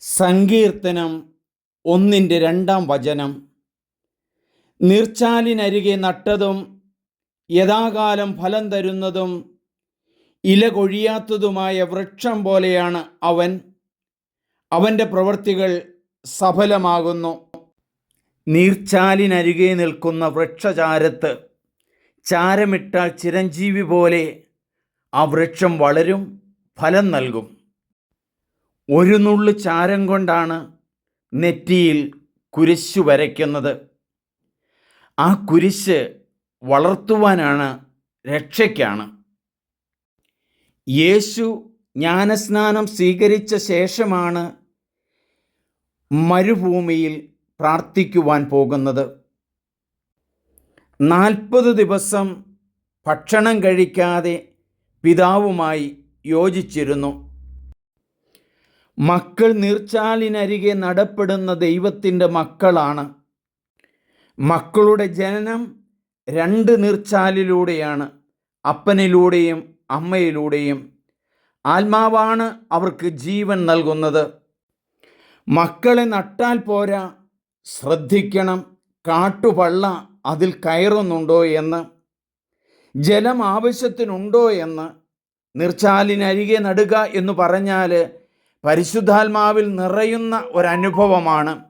സങ്കീർത്തനം ഒന്നിന്റെ രണ്ടാം വചനം. നീർച്ചാലിനരികെ നട്ടതും യഥാകാലം ഫലം തരുന്നതും ഇല കൊഴിയാത്തതുമായ വൃക്ഷം പോലെയാണ് അവൻ. അവന്റെ പ്രവൃത്തികൾ സഫലമാകുന്നു. നീർച്ചാലിനരികെ നിൽക്കുന്ന വൃക്ഷചാരത്ത് ചാരമിട്ടാൽ ചിരഞ്ജീവി പോലെ ആ വൃക്ഷം വളരും ഫലം നൽകും. ഒരു നുള്ളു ചാരം കൊണ്ടാണ് നെറ്റിയിൽ കുരിശ് വരയ്ക്കുന്നത്. ആ കുരിശ് വളർത്തുവാനാണ് രക്ഷയ്ക്കാണ്. യേശു ജ്ഞാനസ്നാനം സ്വീകരിച്ച ശേഷമാണ് മരുഭൂമിയിൽ പ്രാർത്ഥിക്കുവാൻ പോകുന്നത്. നാൽപ്പത് ദിവസം ഭക്ഷണം കഴിക്കാതെ പിതാവുമായി യോജിച്ചിരുന്നു. മക്കൾ നീർച്ചാലിനരികെ നടപ്പെടുന്ന ദൈവത്തിന്റെ മക്കളാണ്. മക്കളുടെ ജനനം രണ്ട് നീർച്ചാലിലൂടെയാണ് അപ്പനിലൂടെയും അമ്മയിലൂടെയും. ആത്മാവാണ് അവർക്ക് ജീവൻ നൽകുന്നത്. മക്കളെ നട്ടാൽ പോരാ ശ്രദ്ധിക്കണം കാട്ടുപള്ള അതിൽ കയറുന്നുണ്ടോ എന്ന്. ജലം ആവശ്യത്തിനുണ്ടോ എന്ന്. നിർച്ചാലിനരികെ നടുക എന്ന് പറഞ്ഞാൽ പരിശുദ്ധാത്മാവിൽ നിറയുന്ന ഒരനുഭവമാണ്.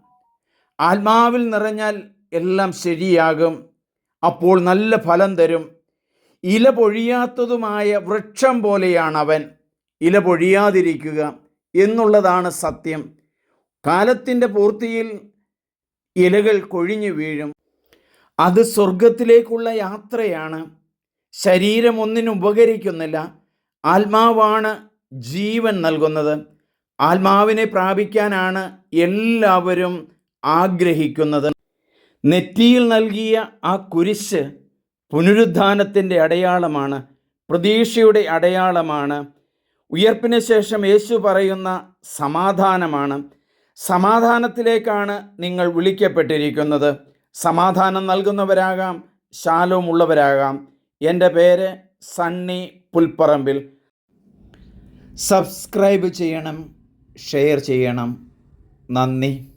ആത്മാവിൽ നിറഞ്ഞാൽ എല്ലാം ശരിയാകും. അപ്പോൾ നല്ല ഫലം തരും. ഇല പൊഴിയാത്തതുമായ വൃക്ഷം പോലെയാണ് അവൻ ഇല പൊഴിയാതിരിക്കുക എന്നുള്ളതാണ് സത്യം. കാലത്തിന്റെ പൂർത്തിയിൽ ഇലകൾ കൊഴിഞ്ഞു വീഴും. അത് സ്വർഗത്തിലേക്കുള്ള യാത്രയാണ്. ശരീരം ഒന്നിനും ഉപകരിക്കുന്നില്ല. ആത്മാവാണ് ജീവൻ നൽകുന്നത്. ആത്മാവിനെ പ്രാപിക്കാനാണ് എല്ലാവരും ആഗ്രഹിക്കുന്നത്. നെറ്റിയിൽ നൽകിയ ആ കുരിശ് പുനരുദ്ധാനത്തിന്റെ അടയാളമാണ് പ്രതീക്ഷയുടെ അടയാളമാണ്. ഉയർപ്പിന് ശേഷം യേശു പറയുന്ന സമാധാനമാണ്. സമാധാനത്തിലേക്കാണ് നിങ്ങൾ വിളിക്കപ്പെട്ടിരിക്കുന്നത്. സമാധാനം നൽകുന്നവരാകാം ശാലവുമുള്ളവരാകാം എന്റെ പേര് സണ്ണി പുൽപ്പറമ്പിൽ. സബ്സ്ക്രൈബ് ചെയ്യണം. ഷെയർ ചെയ്യണം. നന്ദി.